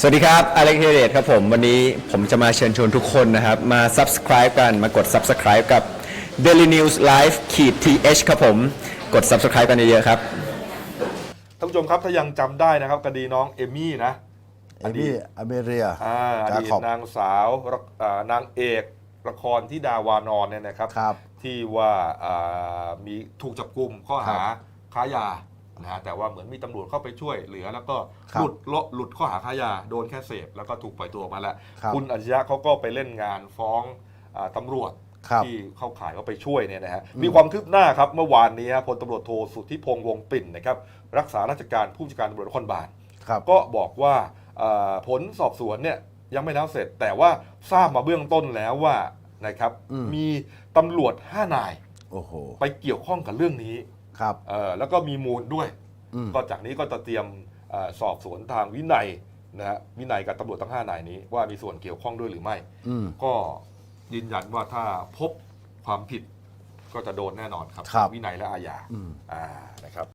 สวัสดีครับ อเล็กเฮเดตครับผม วันนี้ผมจะมาเชิญชวนทุกคนนะครับ มา subscribe กัน มากด subscribe กับ Daily News Live ขีด th ครับผม กด subscribe กันเยอะๆครับ ท่านผู้ชมครับถ้ายังจำได้นะครับคดีน้องเอมี่นะ เอมี่อเมเรียอ่าอจาดีตขอบนางสาวละอ่านางเอกละครที่ดาวานอนเนี่ยนะครับ ครับ ที่ว่าอ่ามีถูกจับกลุ่มข้อหาครับค้ายา นะฮะแต่ว่าเหมือนมีตำรวจเข้าไปช่วยเหลือ แล้วก็ครับหลุดละหลุดข้อหาค้ายาโดนแค่เสพแล้วก็ถูกปล่อยตัวออกมาแล้วครับณอัจฉริยะเขาก็ไปเล่นงานฟ้องอาตำรวจครับที่เข้าข่ายว่าไปช่วยเนี่ยนะฮะมีความคืบหน้าครับเมื่อวานนี้พลตำรวจโทสุทธิพงษ์วงศ์ปิ่นนะครับรักษาราชการผู้จัดการตำรวจนครบาล ครับ ก็บอกว่าเอ่อผลสอบสวนเนี่ยยังไม่แล้วเสร็จ แต่ว่าทราบมาเบื้องต้นแล้วว่านะครับอืม มีตำรวจ5นายโอ้โห ไปเกี่ยวข้องกับเรื่องนี้ ครับ เอ่อแล้วก็มีมูลด้วย อืม ก็จากนี้ก็จะเตรียมเอ่อสอบสวนทางวินัยนะฮะวินัยกับตำรวจทั้ง5นายนี้ ว่ามีส่วนเกี่ยวข้องด้วยหรือไม่ อืม ก็ยืนยันว่าถ้าพบความผิดก็จะโดนแน่นอนครับครับ วินัยและอาญาอืม อ่านะครับ